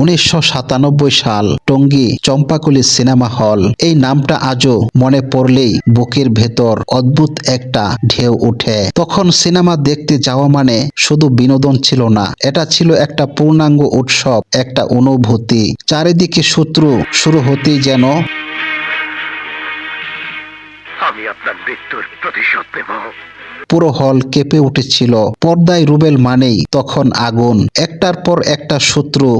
উনিশশো সাতানব্বই সাল টঙ্গী চম্পাকলি সিনেমা হল। এই নামটা আজও মনে পড়লেই বুকের ভেতর অদ্ভুত একটা ঢেউ ওঠে তখন সিনেমা দেখতে যাওয়া মানে শুধু বিনোদন ছিল না এটা ছিল একটা পূর্ণাঙ্গ উৎসব একটা অনুভূতি। চারিদিকে শত্রু শুরু হতেই যেন আমি আপনার মৃত্যুর প্রতিশোধ নেব। পুরো হল কেঁপে উঠেছিল। পর্দায় রুবেল মানেই তখন আগুন। একটার পর একটা শত্রু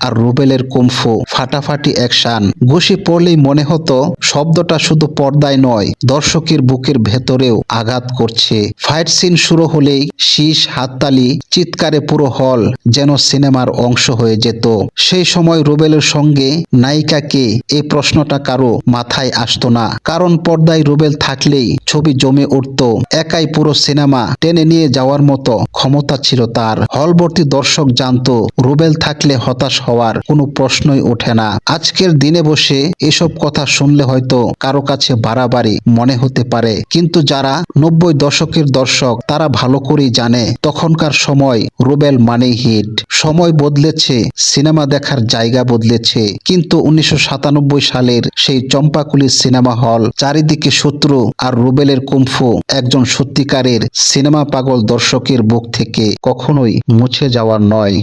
আর রুবেলের কুমফু ফাটাফাটি অ্যাকশন ঘুষি পড়লেই মনে হতো শব্দটা শুধু পর্দায় নয়, দর্শকের বুকের ভেতরেও আঘাত করছে। ফাইট সিন শুরু হলেই শীষ, হাততালি, চিৎকারে পুরো হল যেন সিনেমার অংশ হয়ে যেত। সেই সময় রুবেলের সঙ্গে নায়িকাকে এই প্রশ্নটা কারও মাথায় আসতো না। কারণ পর্দায় রুবেল থাকলেই ছবি জমে উঠত। একাই পুরো সিনেমা টেনে নিয়ে যাওয়ার মতো ক্ষমতা ছিল তার। হলবর্তী দর্শক জানতো, রুবেল থাকলে হতাশ হওয়ার কোনো প্রশ্নই ওঠে না। আজকের দিনে বসে এসব কথা শুনলে হয়তো কারও কাছে বাড়াবাড়ি মনে হতে পারে। কিন্তু যারা নব্বই দশকের দর্শক, তারা ভালো করেই জানে, তখনকার সময় রুবেল মানেই হিট। সময় বদলেছে, সিনেমা দেখার জায়গা বদলেছে। কিন্তু উনিশশো সাতানব্বই সালের সেই চম্পাকুলির সিনেমা হল, চারিদিকে শত্রু আর রুবেলের কুম্ফু একজন সত্যিকারের সিনেমা পাগল দর্শকের বুক থেকে কখনোই মুছে যাওয়ার নয়।